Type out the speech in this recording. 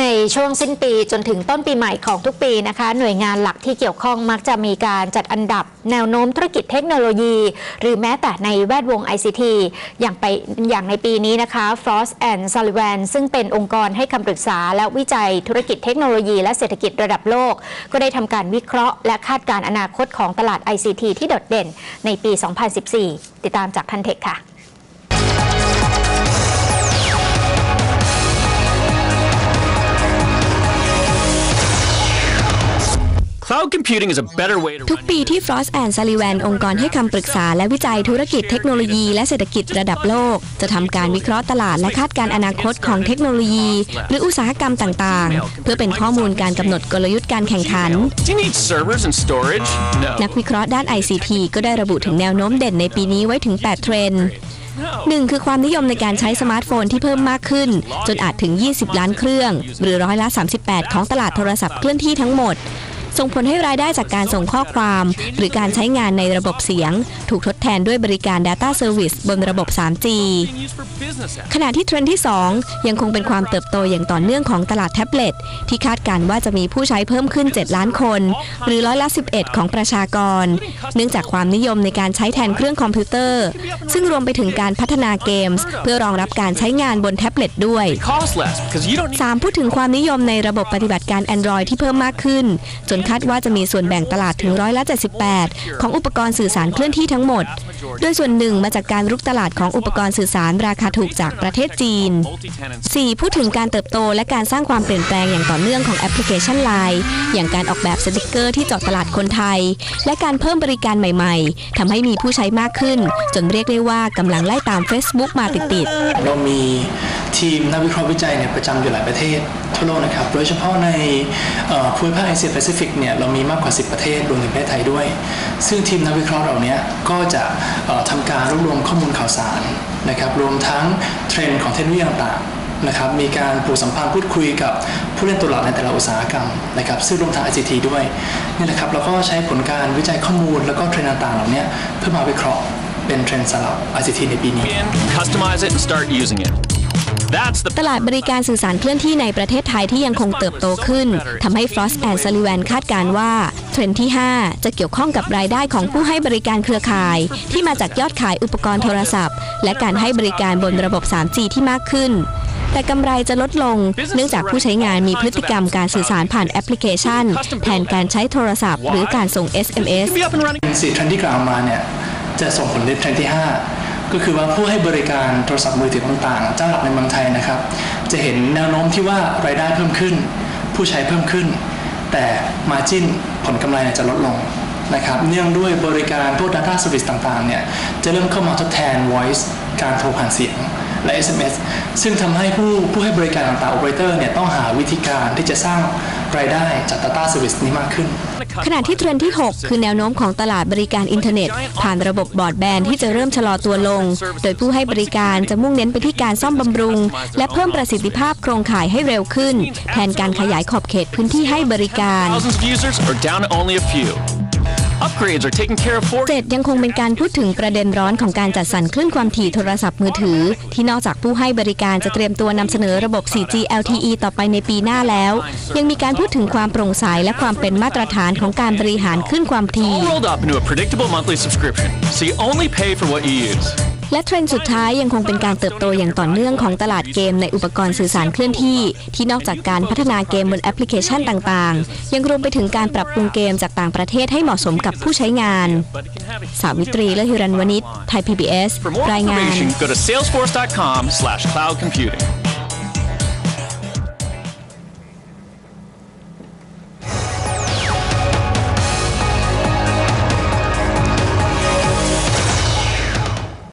ในช่วงสิ้นปีจนถึงต้นปีใหม่ของทุกปีนะคะ หน่วยงานหลักที่เกี่ยวข้องมักจะมีการจัดอันดับแนวโน้มธุรกิจเทคโนโลยี หรือแม้แต่ในแวดวง ICT อย่างไปอย่างในปีนี้นะคะ Frost and Sullivan ซึ่งเป็นองค์กรให้คำปรึกษาและวิจัยธุรกิจเทคโนโลยีและเศรษฐกิจระดับโลก ก็ได้ทำการวิเคราะห์ และคาดการณ์อนาคตของตลาด ICT ที่โดดเด่นในปี 2014 ติดตามจากทันเทคค่ะ Cloud computing is a better way to ทุก run ปีที่ Frost and Sullivan องค์กรให้คำปรึกษาและวิจัยธุรกิจเทคโนโลยีและเศรษฐกิจระดับโลก จะทำการวิเคราะห์ตลาดและคาดการณ์อนาคตของเทคโนโลยี หรืออุตสาหกรรมต่างๆ เพื่อเป็นข้อมูลการกำหนดกลยุทธ์การแข่งขัน Do you need servers and storage? No. นักวิเคราะห์ด้าน ICT ก็ได้ระบุถึงแนวโน้มเด่นในปีนี้ไว้ถึง 8 เทรนด์หนึ่งคือความนิยมในการใช้สมาร์ทโฟนที่เพิ่มมากขึ้น จนอาจถึง 20 ล้านเครื่อง หรือร้อยละ 38 ของตลาดโทรศัพท์เคลื่อนที่ทั้งหมด ส่งผลให้รายได้จากการส่งข้อความ หรือการใช้งานในระบบเสียง ถูกทดแทนด้วยบริการ Data Service บนระบบ 3G Being used for business apps. ขณะที่เทรนด์ที่ 2 ยังคงเป็นความเติบโตอย่างต่อเนื่องของตลาดแท็บเล็ต ที่คาดการณ์ว่าจะมีผู้ใช้เพิ่มขึ้น 7 ล้านคน หรือร้อยละ 11 ของประชากร เนื่องจากความนิยมในการใช้แทนเครื่องคอมพิวเตอร์ ซึ่งรวมไปถึงการพัฒนาเกมส์เพื่อรองรับการใช้งานบนแท็บเล็ตด้วย Cost less because you don't need 3พูดถึงความนิยมในระบบปฏิบัติการ Android ที่เพิ่มมากขึ้น จนคาดว่าจะมีส่วนแบ่งตลาดถึงร้อยละ78 ของอุปกรณ์สื่อสารเคลื่อนที่ทั้งหมด โดยส่วนหนึ่งมาจากการรุกตลาดของอุปกรณ์สื่อสารราคาถูกจากประเทศจีน 4. พูดถึงการเติบโตและการสร้างความเปลี่ยนแปลงอย่างต่อเนื่องของแอปพลิเคชัน Line อย่างการออกแบบสติกเกอร์ที่เจาะตลาดคนไทย และการเพิ่มบริการใหม่ ๆทำให้มีผู้ใช้มากขึ้น จนเรียกได้ว่ากำลังไล่ตาม Facebook มาติดๆเรามี ทีมนักวิเคราะห์วิจัยเนี่ยประจำอยู่หลายประเทศทั่วโลกนะครับ โดยเฉพาะในภูมิภาคเอเชียแปซิฟิกเนี่ยเรามีมากกว่า 10 ประเทศรวมถึงประเทศไทยด้วย ซึ่งทีมนักวิเคราะห์เหล่านี้ก็จะเอ่อทำการรวบรวมข้อมูลข่าวสารนะครับรวมทั้งเทรนด์ของเทคโนโลยีต่างๆนะครับมีการปลูกสัมพันธ์พูดคุยกับผู้เล่นตัวหลักในแต่ละอุตสาหกรรมนะครับซึ่งรวมทั้ง ICT ด้วยนี่แหละครับเราก็ใช้ผลการวิจัยข้อมูลแล้วก็เทรนด์ต่างๆเหล่านี้เพื่อมาวิเคราะห์เป็นเทรนด์สำหรับ ICT ในปีนี้ customize it, and start using it. That's the ตลาดบริการสื่อสารเคลื่อนที่ในประเทศไทยที่ยังคงเติบโตขึ้นทำให้ Frost and Sullivan คาดการณ์ว่าเทรนด์ที่ 5 จะเกี่ยวข้องกับรายได้ของผู้ให้บริการเครือข่าย ที่มาจากยอดขายอุปกรณ์โทรศัพท์ และการให้บริการบนระบบ 3G ที่มากขึ้นแต่กำไรจะลดลง เนื่องจากผู้ใช้งานมีพฤติกรรมการสื่อสารผ่านแอปพลิเคชัน แทนการใช้โทรศัพท์ หรือการส่ง SMS be up and running. สี่เทรนด์ที่กล่าวมาเนี่ยจะส่งผลในเทรนด์ที่ 5 ก็คือว่าผู้ให้บริการโทรศัพท์มือถือต่างๆ เจ้าหลักในเมืองไทยนะครับ จะเห็นแนวโน้มที่ว่ารายได้เพิ่มขึ้น ผู้ใช้เพิ่มขึ้น แต่มาจิ้นผลกำไรจะลดลงนะครับเนื่องด้วยบริการพวก Data Service ต่างๆเนี่ยจะเริ่มเข้ามาทดแทน Voice การโทรผ่านเสียงและ SMS ซึ่งทำให้ผู้ผู้ให้บริการต่างๆ Operator เนี่ยต้องหาวิธีการที่จะสร้าง รายได้จาก Data Service นี้มากขึ้น ขณะที่เทรนด์ที่ 6 คือแนวโน้มของตลาดบริการอินเทอร์เน็ต ผ่านระบบบอร์ดแบนด์ที่จะเริ่มชะลอตัวลง โดยผู้ให้บริการจะมุ่งเน้นไปที่การซ่อมบำรุง และเพิ่มประสิทธิภาพโครงข่ายให้เร็วขึ้น แทนการขยายขอบเขตพื้นที่ให้บริการ Thousands of users are down to only a few. Upgrades are taken care of for 7ยังคงเป็นการพูดถึงประเด็นร้อนของการจัดสรรคลื่นความถี่โทรศัพท์มือถือ ที่นอกจากผู้ให้บริการจะเตรียมตัวนำเสนอระบบ 4G LTE ต่อไปในปีหน้าแล้ว ยังมีการพูดถึงความโปร่งใสและความเป็นมาตรฐานของการบริหารคลื่นความถี่ และเทรนด์สุดท้ายยังคงเป็นการเติบโตอย่างต่อเนื่องของตลาดเกมในอุปกรณ์สื่อสารเคลื่อนที่ ที่นอกจากการพัฒนาเกมบนแอปพลิเคชันต่างๆ ยังรวมไปถึงการปรับปรุงเกมจากต่างประเทศให้เหมาะสมกับผู้ใช้งาน สาวิตรีและฮิรันวณิชไทย PBS รายงาน information, go to salesforce.com/cloud computing.